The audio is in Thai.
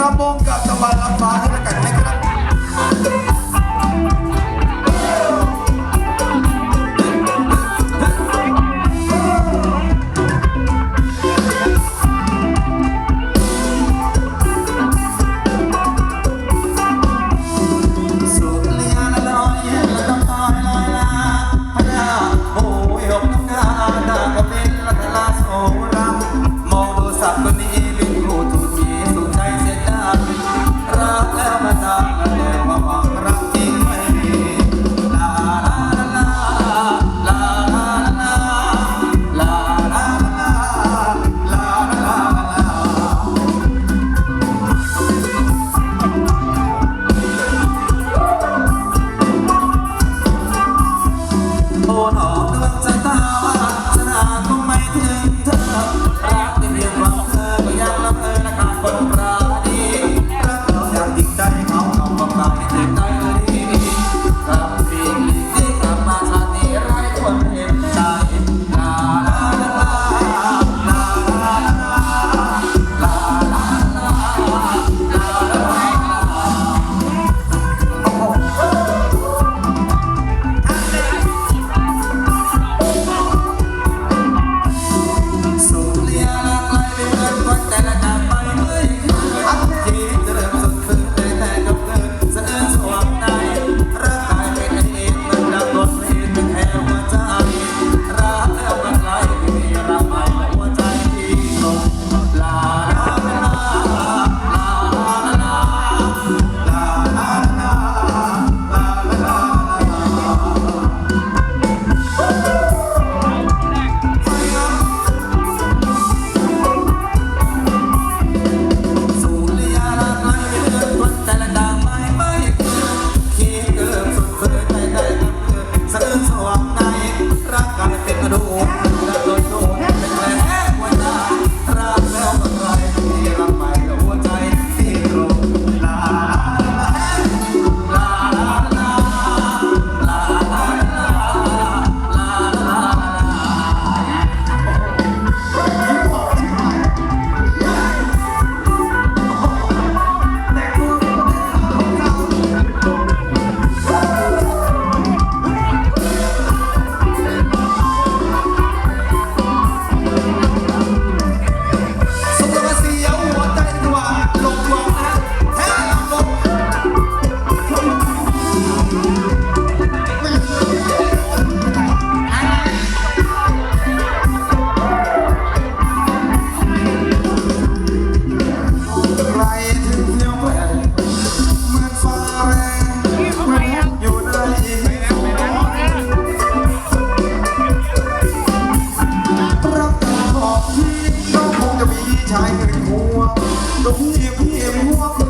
รำวงกับสะบัดลำฟ้าให้ประกาศให้คามาตาม มหัว